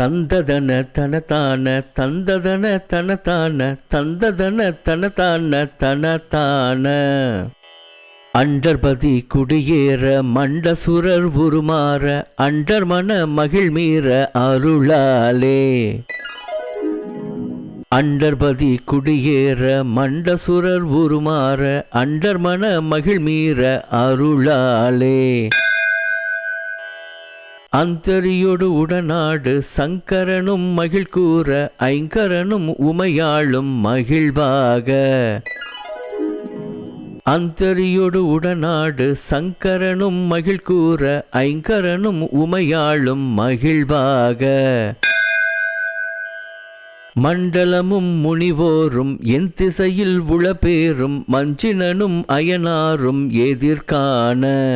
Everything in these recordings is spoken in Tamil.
தந்ததன தனதான தந்ததன தனதான தந்ததன தனதான தனதான. அண்டர்பதி குடியேற மண்டசுரர் உருமாற அண்டர்மன மகிழ்மீற அருளாலே. அண்டர்பதி குடியேற மண்டசுரர் உருமாற அண்டர்மன மகிழ்மீற அருளாலே. அந்தரியோடு உடனாடு சங்கரனும் மகிழ் கூற ஐங்கரனும் உமையாளும் மகிழ்வாக. அந்தரியோடு உடனாடு சங்கரனும் மகிழ் கூற ஐங்கரனும் உமையாளும் மகிழ்வாக. மண்டலமும் முனிவோரும் என் திசையில் உளப்பேரும் மஞ்சினனும் அயனாரும் எதிர்காண.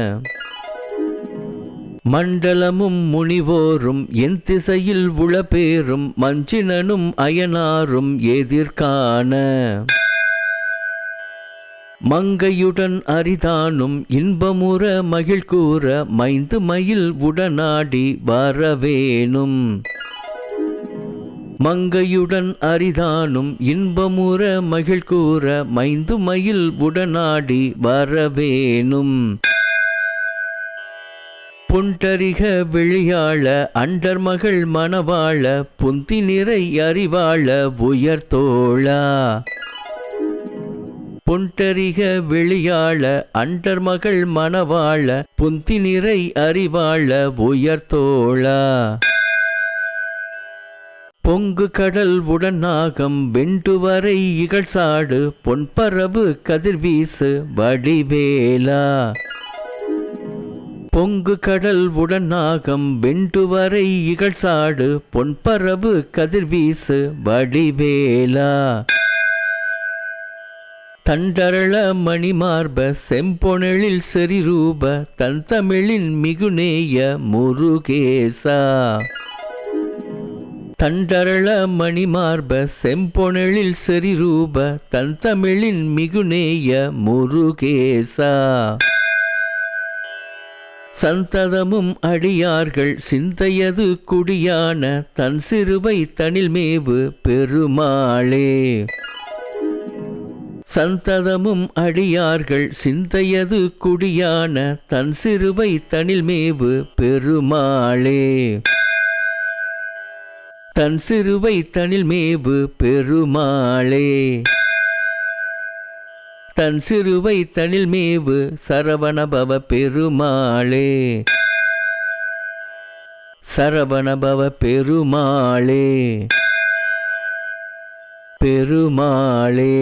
மண்டலமும் முனிவோரும் என் திசையில் உளப்பேரும் மஞ்சினனும் அயனாரும் எதிர்காண. மங்கையுடன் அரிதானும் இன்பமுற மகிழ் கூற மைந்து மயில் உடனாடி வரவேணும். மங்கையுடன் அரிதானும் இன்பமுற மகிழ் கூற மைந்து மயில் உடனாடி வரவேணும். புண்டரிக விழியாள அண்டர் மகள் மணவாள புந்தி நிறை அறிவாள உயர்தோளா புண்டரிக வெளியாள அண்டர் மகள் மணவாள புந்தி நிறை அறிவாள உயர்தோளா பொங்கு கடல் உடனாகம் வெண்டு வரை இகழ்சாடு பொன்பரவு கதிர்வீசு வடிவேலா. பொங்கு கடல் உடனாகம் வெண்டு வரை இகழ்சாடு பொன்பரவு கதிர்வீசு வடிவேலா. தண்டரள மணிமார்ப செம்பொனெழில் செறிரூப தன் தமிழின் மிகுநேய முருகேசா. தண்டரள மணிமார்ப செம்பொனலில் செறிரூப தன் தமிழின் மிகுநேய முருகேசா. சந்ததமும் அடியார்கள் சிந்தையது குடியான தன் சிறுவை தனில்மேவு பெருமாளே. சந்ததமும் அடியார்கள் சிந்தையது குடியான தன் சிறுவை தனில்மேவு பெருமாளே. தன் சிறுவை தனில்மேவு பெருமாளே. தன் சிறுவை தனில்மேவு சரவணபவ பெருமாளே. சரவணபவ பெருமாளே. பெருமாளே.